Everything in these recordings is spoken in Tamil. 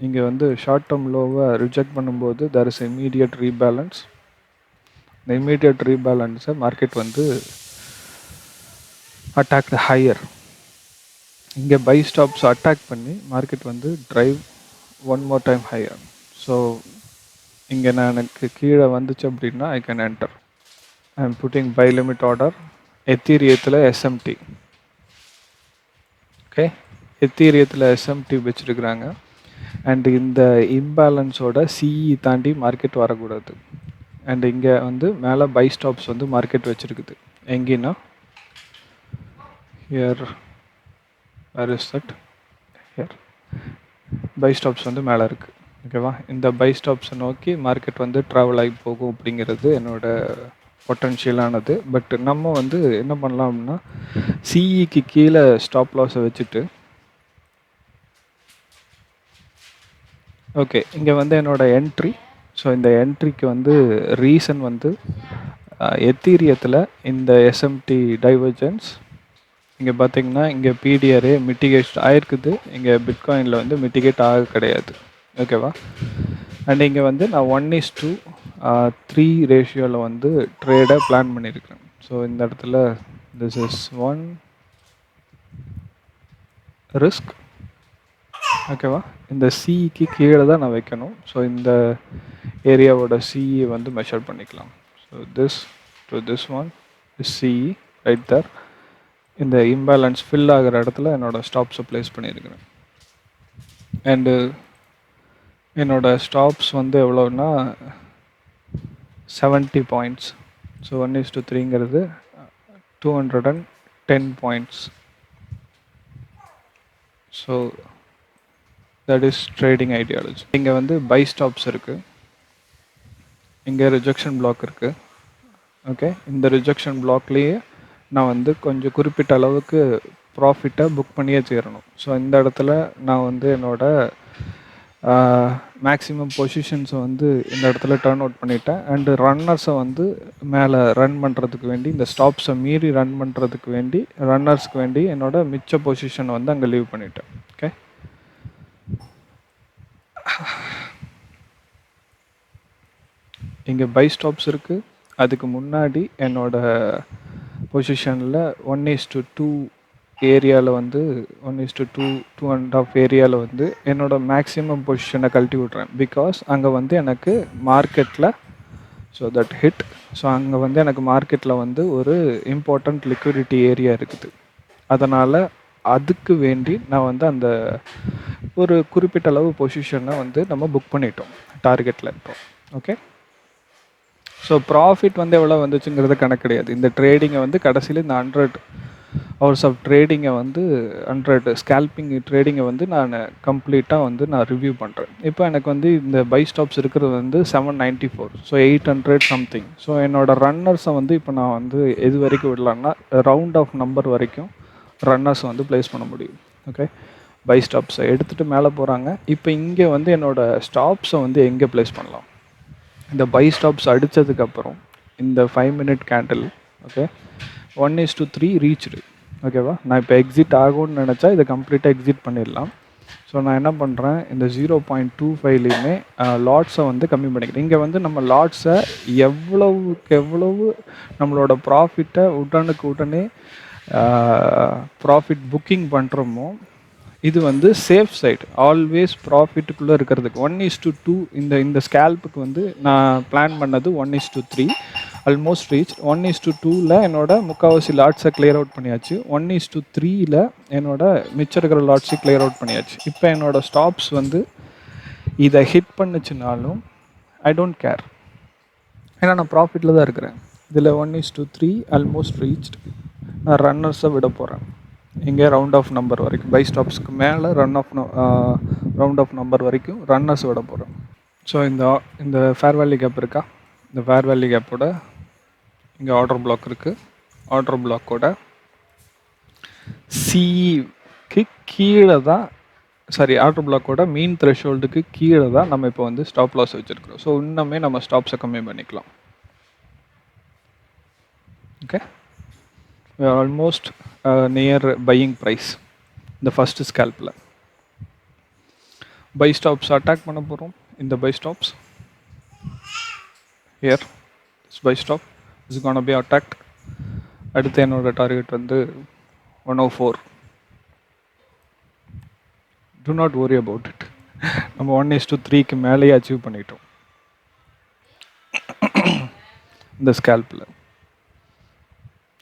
இங்கே வந்து ஷார்ட் டேர்ம் லோவை ரிஜெக்ட் பண்ணும்போது தர் இஸ் இமீடியட் ரீபேலன்ஸ் இந்த இமீடியட் ரீபேலன்ஸை மார்க்கெட் வந்து அட்டாக் ஹையர் இங்கே பை ஸ்டாப்ஸ் அட்டாக் பண்ணி மார்க்கெட் வந்து drive one more time higher so இங்கே நான் எனக்கு கீழே வந்துச்சு அப்படின்னா I can enter I am putting buy limit order எத்தீரியத்தில் SMT okay எத்தீரியத்தில் எஸ்எம்டி வச்சுருக்குறாங்க. அண்ட் இந்த இம்பேலன்ஸோட சிஇ தாண்டி மார்க்கெட் வரக்கூடாது. அண்ட் இங்கே வந்து மேலே பை ஸ்டாப்ஸ் வந்து மார்க்கெட் வச்சுருக்குது. எங்கேன்னா? Here where is that here buy stops வந்து மேலே இருக்குது ஓகேவா இந்த பை ஸ்டாப்ஸை நோக்கி மார்க்கெட் வந்து ட்ராவல் ஆகி போகும் அப்படிங்கிறது என்னோட பொட்டன்ஷியலானது பட் நம்ம வந்து என்ன பண்ணலாம் அப்படின்னா சிஇக்கு கீழே ஸ்டாப் லாஸை வச்சுட்டு ஓகே இங்கே வந்து என்னோட என்ட்ரி ஸோ இந்த என்ட்ரிக்கு வந்து ரீசன் வந்து எத்தீரியத்தில் இந்த எஸ்எம்டி டைவர்ஜன்ஸ் இங்கே பார்த்தீங்கன்னா இங்கே பிடிஆரே மிட்டிகேட் ஆயிருக்குது. இங்கே பிட்காயினில் வந்து மிட்டிகேட் ஆக கிடையாது. ஓகேவா அண்ட் இங்கே வந்து நான் ஒன் இஸ் டூ த்ரீ ரேஷியோவில் வந்து ட்ரேடை பிளான் பண்ணியிருக்கிறேன் ஸோ இந்த இடத்துல திஸ் இஸ் ஒன் ரிஸ்க் ஓகேவா? இந்த சிஇக்கு கீழே தான் நான் வைக்கணும். ஸோ இந்த ஏரியாவோட சிஇ வந்து மெஷர் பண்ணிக்கலாம். So this to this one this CE right there இந்த இம்பேலன்ஸ் ஃபில் ஆகிற இடத்துல என்னோடய ஸ்டாப்ஸை ப்ளேஸ் பண்ணியிருக்கிறேன். அண்டு என்னோட ஸ்டாப்ஸ் வந்து எவ்வளோன்னா seventy points so one is to த்ரீங்கிறது two hundred and ten points so that is trading ideology இங்கே வந்து பை ஸ்டாப்ஸ் இருக்குது இங்கே ரிஜெக்ஷன் பிளாக் இருக்குது ஓகே இந்த ரிஜெக்ஷன் பிளாக்லேயே நான் வந்து கொஞ்சம் குறிப்பிட்ட அளவுக்கு ப்ராஃபிட்டை புக் பண்ணியே சேரணும் ஸோ இந்த இடத்துல நான் வந்து என்னோடய மேக்ஸிமம் பொசிஷன்ஸை வந்து இந்த இடத்துல டர்ன் அவுட் பண்ணிட்டேன். அண்டு ரன்னர்ஸை வந்து மேலே ரன் பண்ணுறதுக்கு வேண்டி இந்த ஸ்டாப்ஸை மீறி ரன் பண்ணுறதுக்கு வேண்டி ரன்னர்ஸ்க்கு வேண்டி என்னோடய மிச்ச பொசிஷனை வந்து அங்கே லீவ் பண்ணிட்டேன். இங்கே பை ஸ்டாப்ஸ் இருக்குது அதுக்கு முன்னாடி என்னோட பொசிஷனில் ஒன் இஸ் டு டூ ஏரியாவில் வந்து one is to two two and half ஏரியாவில் வந்து என்னோட மேக்ஸிமம் பொசிஷனை கழட்டி விட்றேன். பிகாஸ் அங்கே வந்து எனக்கு மார்க்கெட்டில் ஸோ தட் ஹிட் ஸோ அங்கே வந்து எனக்கு மார்க்கெட்டில் வந்து ஒரு இம்பார்ட்டண்ட் லிக்விடிட்டி ஏரியா இருக்குது. அதனால் அதுக்கு வேண்டி நான் வந்து அந்த ஒரு குறிப்பிட்ட அளவு பொசிஷனை வந்து நம்ம புக் பண்ணிட்டோம் டார்கெட்டில் இப்போ ஓகே ஸோ ப்ராஃபிட் வந்து எவ்வளோ வந்துச்சுங்கிறது கணக்கு கிடையாது. இந்த ட்ரேடிங்கை வந்து கடைசியில் இந்த ஹண்ட்ரட் ஹவர்ஸ் ஆஃப் ட்ரேடிங்கை வந்து ஹண்ட்ரட் ஸ்கேல்பிங் ட்ரேடிங்கை வந்து நான் கம்ப்ளீட்டாக வந்து நான் ரிவ்யூ பண்ணுறேன் இப்போ எனக்கு வந்து இந்த பை ஸ்டாப்ஸ் இருக்கிறது வந்து seven ninety four so eight hundred something so என்னோடய ரன்னர்ஸை வந்து இப்போ நான் வந்து எது வரைக்கும் விடலான்னா ரவுண்ட் ஆஃப் நம்பர் வரைக்கும் ரன்னர்ஸை வந்து ப்ளேஸ் பண்ண முடியும். ஓகே பை ஸ்டாப்ஸை எடுத்துகிட்டு மேலே போகிறாங்க இப்போ இங்கே வந்து என்னோடய ஸ்டாப்ஸை வந்து எங்கே ப்ளேஸ் பண்ணலாம்? இந்த பை ஸ்டாப்ஸ் அடித்ததுக்கப்புறம் இந்த five minute candle okay one is to three reached ஓகேவா நான் இப்போ எக்ஸிட் ஆகும்னு நினச்சா இதை கம்ப்ளீட்டாக எக்ஸிட் பண்ணிடலாம். ஸோ நான் என்ன பண்ணுறேன் இந்த ஜீரோ பாயிண்ட் டூ ஃபைவ்லேயுமே லாட்ஸை வந்து கம்மி பண்ணிக்கிறேன். இங்கே வந்து நம்ம லாட்ஸை எவ்வளவுக்கு எவ்வளவு நம்மளோட ப்ராஃபிட்டை உடனுக்கு உடனே ப்ராஃபிட் புக்கிங் பண்ணுறோமோ இது வந்து சேஃப் சைட் ஆல்வேஸ் ப்ராஃபிட்டுக்குள்ளே இருக்கிறதுக்கு. ஒன் இஸ் டு டூ இந்த இந்த ஸ்கேல்ப்புக்கு வந்து நான் பிளான் பண்ணது one is to three almost reach one is to டூவில் என்னோட முக்கால்வாசி லாட்ஸை கிளியர் அவுட் பண்ணியாச்சு. ஒன் இஸ் டு த்ரீயில் என்னோட மிச்சம் இருக்கிற லாட்ஸை கிளியர் அவுட் பண்ணியாச்சு. இப்போ என்னோட ஸ்டாப்ஸ் வந்து இதை ஹிட் பண்ணுச்சுனாலும் ஐ டோன்ட் கேர் ஏன்னா நான் ப்ராஃபிட்டில் தான் இருக்கிறேன். இதில் one is to three almost reached ரன்னர்ஸை விட போகிறேன் இங்கே ரவுண்ட் ஆஃப் நம்பர் வரைக்கும். பை ஸ்டாப்ஸ்க்கு மேலே run off round off number வரைக்கும் ரன்னர்ஸ் விட போகிறேன் ஸோ இந்த இந்த ஃபேர் வேல்யூ கேப் இருக்கா? இந்த ஃபேர் வேல்யூ கேப்போட இங்கே ஆர்டர் பிளாக் இருக்குது ஆர்டர் பிளாக்கோட சிஇக்கு கீழே தான் சாரி ஆர்டர் பிளாக்கோட மீன் த்ரெஷோல்டுக்கு கீழே தான் நம்ம இப்போ வந்து ஸ்டாப் லாஸ் வச்சுருக்கிறோம். ஸோ இன்னுமே நம்ம ஸ்டாப்ஸை கம்மி பண்ணிக்கலாம். Okay almost near buying price இந்த ஃபஸ்ட்டு ஸ்கேல்பில் பை ஸ்டாப்ஸ் அட்டாக் பண்ண போகிறோம் இந்த buy stops here is buy stop is gonna be attacked அடுத்து என்னோட டார்கெட் வந்து one o four do not worry about it நம்ம ஒன் இஸ் டூ த்ரீக்கு மேலேயே அச்சீவ் பண்ணிட்டோம். இந்த ஸ்கேல்பில்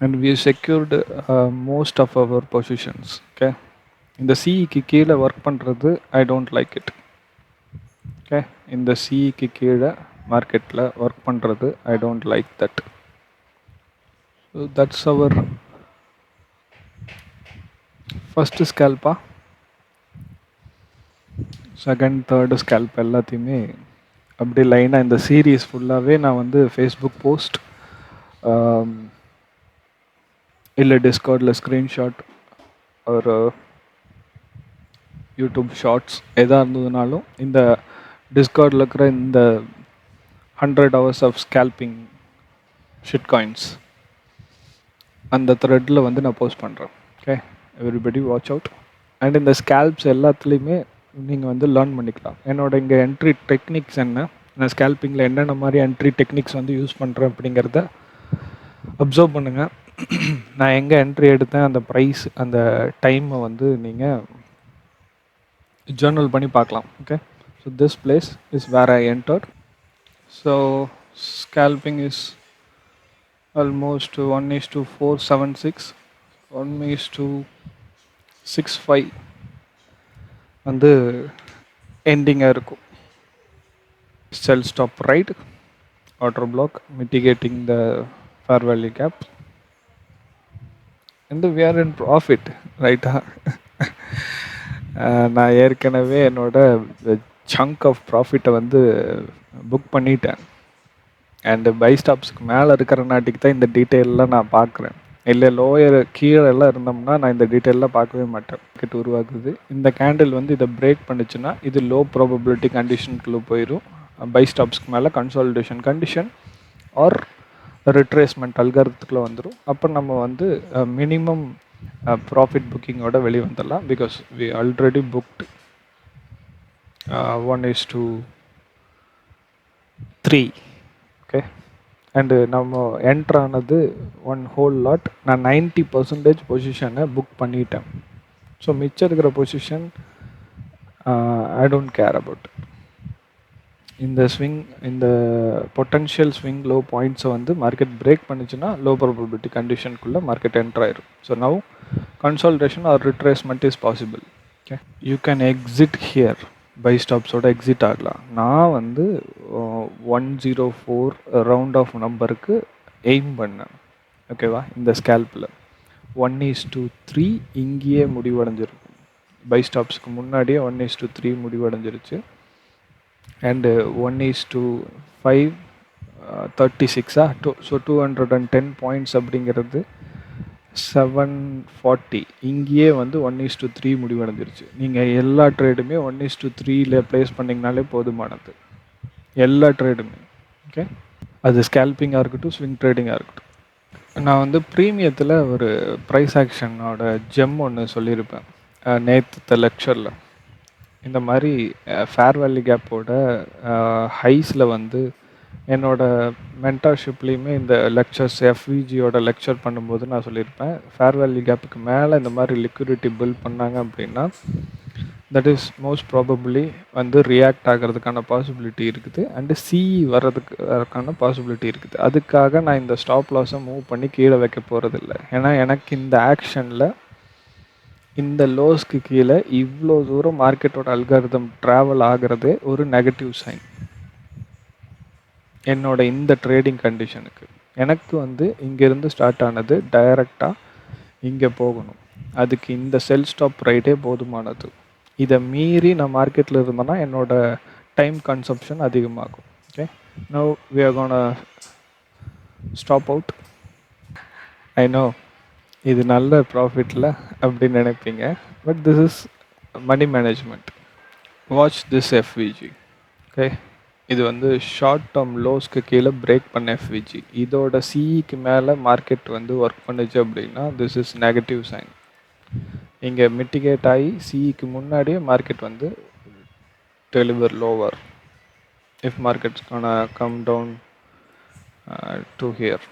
and we secured most of our positions okay இந்த சிஇக்கு கீழே ஒர்க் பண்ணுறது I don't like it okay இந்த சிஇக்கு கீழே மார்க்கெட்டில் ஒர்க் பண்ணுறது I don't like that so that's our first ஸ்கேல்பா second third scalp எல்லாத்தையுமே அப்படியே லைனாக இந்த சீரீஸ் ஃபுல்லாகவே நான் வந்து ஃபேஸ்புக் போஸ்ட் இல்லை டிஸ்கார்டில் ஸ்க்ரீன்ஷாட் ஒரு யூடியூப் ஷார்ட்ஸ் எதாக இருந்ததுனாலும் இந்த டிஸ்கார்டில் இருக்கிற இந்த hundred hours of scalping shit coins அந்த த்ரெட்டில் வந்து நான் போஸ்ட் பண்ணுறேன் okay everybody watch out and இந்த ஸ்கேல்ப்ஸ் எல்லாத்துலேயுமே நீங்கள் வந்து லேர்ன் பண்ணிக்கலாம். என்னோட இங்கே என்ட்ரி டெக்னிக்ஸ் என்ன? நான் ஸ்கேல்பிங்கில் என்னென்ன மாதிரி என்ட்ரி டெக்னிக்ஸ் வந்து யூஸ் பண்ணுறேன் அப்படிங்கிறத அப்சர்வ் பண்ணுங்கள் நான் எங்கே என்ட்ரி எடுத்தேன் அந்த ப்ரைஸ் அந்த டைமை வந்து நீங்கள் ஜேர்னல் பண்ணி பார்க்கலாம் okay so this place is where I enter so scalping is almost one is to four seven six one is to six five வந்து எண்டிங்காக இருக்கும். Sell stop right order block mitigating the fair value gap and we are in profit ரைட்டா நான் ஏற்கனவே என்னோட சங்க் ஆஃப் ப்ராஃபிட்டை வந்து புக் பண்ணிட்டேன். அண்டு பை ஸ்டாப்ஸ்க்கு மேலே இருக்கிற நாட்டிக்கு தான் இந்த டீட்டெயிலெலாம் நான் பார்க்குறேன். இல்லை லோயர் கீழே எல்லாம் இருந்தோம்னா நான் இந்த டீட்டெயிலாம் பார்க்கவே மாட்டேன். கிட்ட உருவாக்குது இந்த கேண்டில் வந்து இதை பிரேக் பண்ணுச்சுன்னா இது லோ ப்ராபபிலிட்டி கண்டிஷனுக்குள்ளே போயிடும் பை ஸ்டாப்ஸ்க்கு மேலே கன்சால்டேஷன் கண்டிஷன் ஆர் ரிட்ரேஸ்மெண்ட் அல்காரத்துக்குள்ளே வந்துடும் அப்போ நம்ம வந்து மினிமம் ப்ராஃபிட் புக்கிங்கோட வெளியே வந்துடலாம். Because we already booked one is to three okay and நம்ம என்ட்ரு ஆனது ஒன் ஹோல் லாட் நான் நைன்ட்டி பர்சன்டேஜ் பொசிஷனை புக் பண்ணிட்டேன். ஸோ மிச்சம் இருக்கிற position I don't care about இந்த ஸ்விங் இந்த பொட்டன்ஷியல் ஸ்விங் லோ பாயிண்ட்ஸை வந்து மார்க்கெட் பிரேக் பண்ணிச்சுன்னா லோ ப்ராபபிலிட்டி கண்டிஷனுக்குள்ளே மார்க்கெட் என்டர் ஆயிரும். So now consolidation or retracement is possible okay you can exit here buy ஸ்டாப்ஸோட exit ஆகலாம். நான் வந்து one zero four round off நம்பருக்கு எய்ம் பண்ணேன். ஓகேவா இந்த ஸ்கேல்பில் ஒன் இஸ் டூ த்ரீ இங்கேயே முடிவடைஞ்சிருக்கும். பை ஸ்டாப்ஸ்க்கு முன்னாடியே one is two three முடிவடைஞ்சிருச்சு. And one is to five thirty சிக்ஸா two so two hundred and ten points அப்படிங்கிறது செவன் ஃபார்ட்டி இங்கேயே வந்து ஒன் இஸ் டூ த்ரீ முடிவடைஞ்சிருச்சு. நீங்கள் எல்லா ட்ரேடுமே ஒன் இஸ் டூ த்ரீல ப்ளேஸ் பண்ணிங்கனாலே போதுமானது. எல்லா ட்ரேடுமே ஓகே அது ஸ்கேல்பிங்காக இருக்கட்டும் ஸ்விங் ட்ரேடிங்காக இருக்கட்டும். நான் வந்து ப்ரீமியத்தில் ஒரு ப்ரைஸ் ஆக்ஷனோட ஜெம் ஒன்று சொல்லியிருப்பேன். நேற்று லெக்சரில் இந்த மாதிரி ஃபேர் வேல்யூ கேப்போட ஹைஸில் வந்து என்னோடய மென்டர்ஷிப்லேயுமே இந்த லெக்சர்ஸ் எஃப்விஜியோட லெக்சர் பண்ணும்போது நான் சொல்லியிருப்பேன். ஃபேர் வேல்யூ கேப்புக்கு மேலே இந்த மாதிரி லிக்விடிட்டி பில்ட் பண்ணாங்க அப்படின்னா தட் இஸ் மோஸ்ட் ப்ராபப்ளி வந்து ரியாக்ட் ஆகிறதுக்கான பாசிபிலிட்டி இருக்குது. அண்டு சிஇ வர்றதுக்கான பாசிபிலிட்டி இருக்குது. அதுக்காக நான் இந்த ஸ்டாப் லாஸை மூவ் பண்ணி கீழே வைக்க போகிறதில்ல ஏன்னா எனக்கு இந்த ஆக்ஷனில் இந்த லோஸ்க்கு கீழே இவ்வளோ தூரம் மார்க்கெட்டோட அல்காரிதம் ட்ராவல் ஆகிறதே ஒரு நெகட்டிவ் சைன் என்னோட இந்த ட்ரேடிங் கண்டிஷனுக்கு எனக்கு வந்து இங்கேருந்து ஸ்டார்ட் ஆனது டைரெக்டாக இங்கே போகணும். அதுக்கு இந்த செல் ஸ்டாப் ரைட்டே போதுமானது. இதை மீறி நான் மார்க்கெட்டில் இருந்தேன்னா என்னோட டைம் கன்சப்ஷன் அதிகமாகும். Okay no we are gonna stop out I know இது நல்ல ப்ராஃபிட்டில் அப்படின்னு நினைப்பீங்க. But this is money management watch this FVG okay இது வந்து ஷார்ட் டேர்ம் லோஸ்க்கு கீழே பிரேக் பண்ண எஃப்விஜி இதோட சிஇக்கு மேலே மார்க்கெட் வந்து ஒர்க் பண்ணுச்சு அப்படின்னா திஸ் இஸ் நெகட்டிவ் சைன் இங்கே மிட்டிகேட் ஆகி சிஇக்கு முன்னாடியே மார்க்கெட் வந்து deliver lower if markets gonna come down to here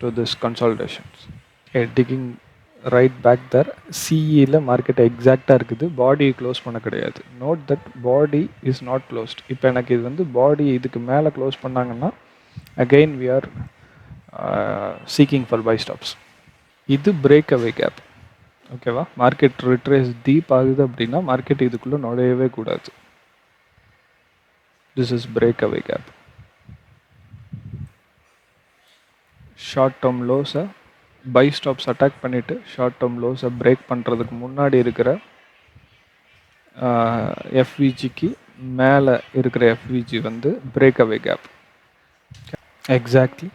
to this consolidations digging right back there சிஇயில் market எக்ஸாக்டாக இருக்குது. பாடி க்ளோஸ் பண்ண கிடையாது. Note that body is not closed இப்போ எனக்கு இது வந்து பாடி இதுக்கு மேலே க்ளோஸ் பண்ணாங்கன்னா again we are seeking for buy stops இது பிரேக் அவே கேப் ஓகேவா மார்க்கெட் ரிட்ரேஸ் டீப் ஆகுது அப்படின்னா மார்க்கெட் இதுக்குள்ளே நுழையவே கூடாது. This is break away gap short term லோஸை buy stops attack பண்ணிவிட்டு ஷார்ட் டேர்ம் லோஸை பிரேக் பண்ணுறதுக்கு முன்னாடி இருக்கிற எஃப்விஜிக்கு மேலே இருக்கிற எஃப்விஜி வந்து break away gap exactly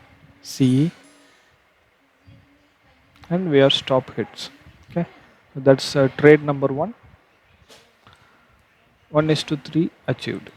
CE we are stop hits. Okay. That's uh, trade number one. 1 is to 3 achieved.